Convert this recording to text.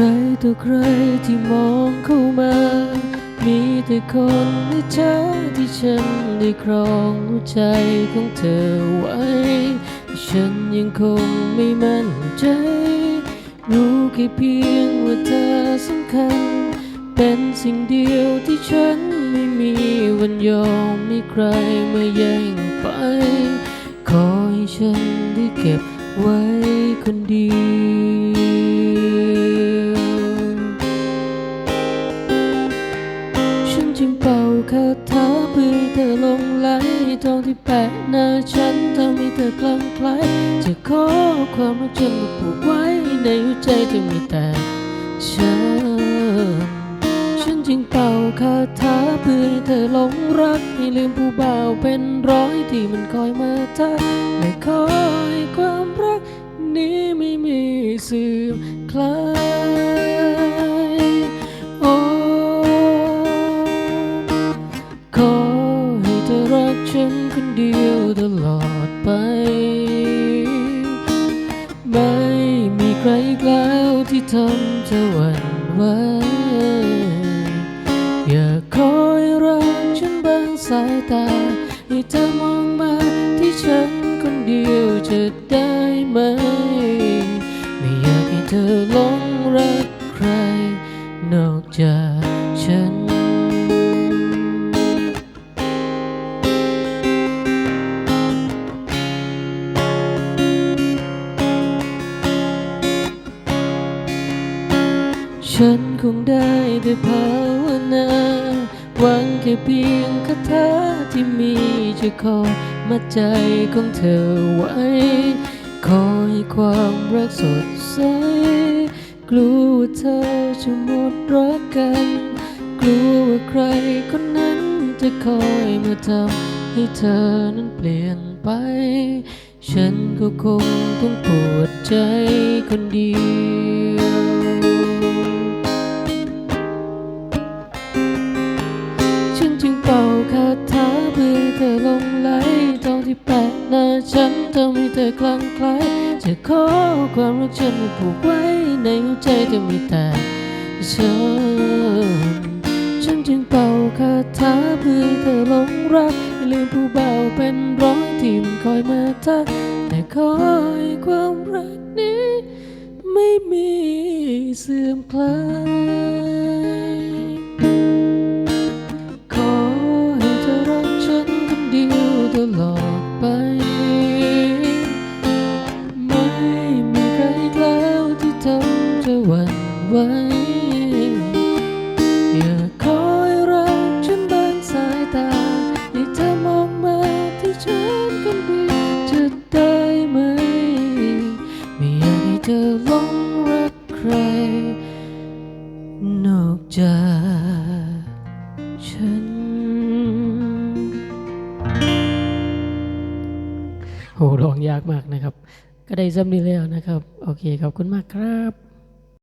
รต่อใครที่มองเข้ามา มีแต่คนในเธอที่ฉันได้ครองหัวใจของเธอไว้ฉันยังคงไม่มั่นใจ รู้แค่เพียงว่าเธอสำคัญ เป็นสิ่งเดียวที่ฉันไม่มีวันยอมมีใครมาแย่งไป ขอให้ฉันได้เก็บไว้คนเดียว จึงเป่าคาถาเพื่อให้เธอลงไหลทองที่แปะหน้าฉันทำให้เธอคลั่งไคล้จะขอความรักฉันมาผูกไว้ในหัวใจเธอมีแต่ฉันฉันจึงเป่าคาถาเพื่อให้เธอหลงรักให้ลืมผู้บ่าวเป็นร้อยที่มันคอยมาทักและคอยความรักนี้ ทำเธอหวั่นไหวอย่าคอยรักฉันบางสายตา ให้เธอมองมาที่ฉันคนเดียวจะได้ไหม ไม่อยากให้เธอหลงรัก ฉันคงได้แต่ภาวนาหวังแค่เพียงคาถาที่มีจะคอยมาใจของเธอไว้ คอยความรักสดใส กลัวว่าเธอจะหมดรักกัน กลัวว่าใครคนนั้นจะคอยมาทำให้เธอนั้นเปลี่ยนไป ฉันก็คงต้องปวดใจคนเดียว เธอลงไหลทองที่แปะหน้าฉันทำให้เธอคลั่งไคล้จะขอความรักฉันมาผูกไว้ในหัวใจเธอมีแต่ฉันฉันจึงเป่าคาถาเพื่อเธอหลงรักให้ลืมผู้เบาเป็นร้อยที่มันคอยมาทักแต่คอยความรักนี้ ไม่มีเสื่อมคลาย ได้ไหม ไม่อยากให้เธอหลงรักใคร นอกจากฉัน โหร้องยากมากนะครับ ก็ได้ซ้ำนี้แล้วนะครับ โอเคขอบคุณมากครับ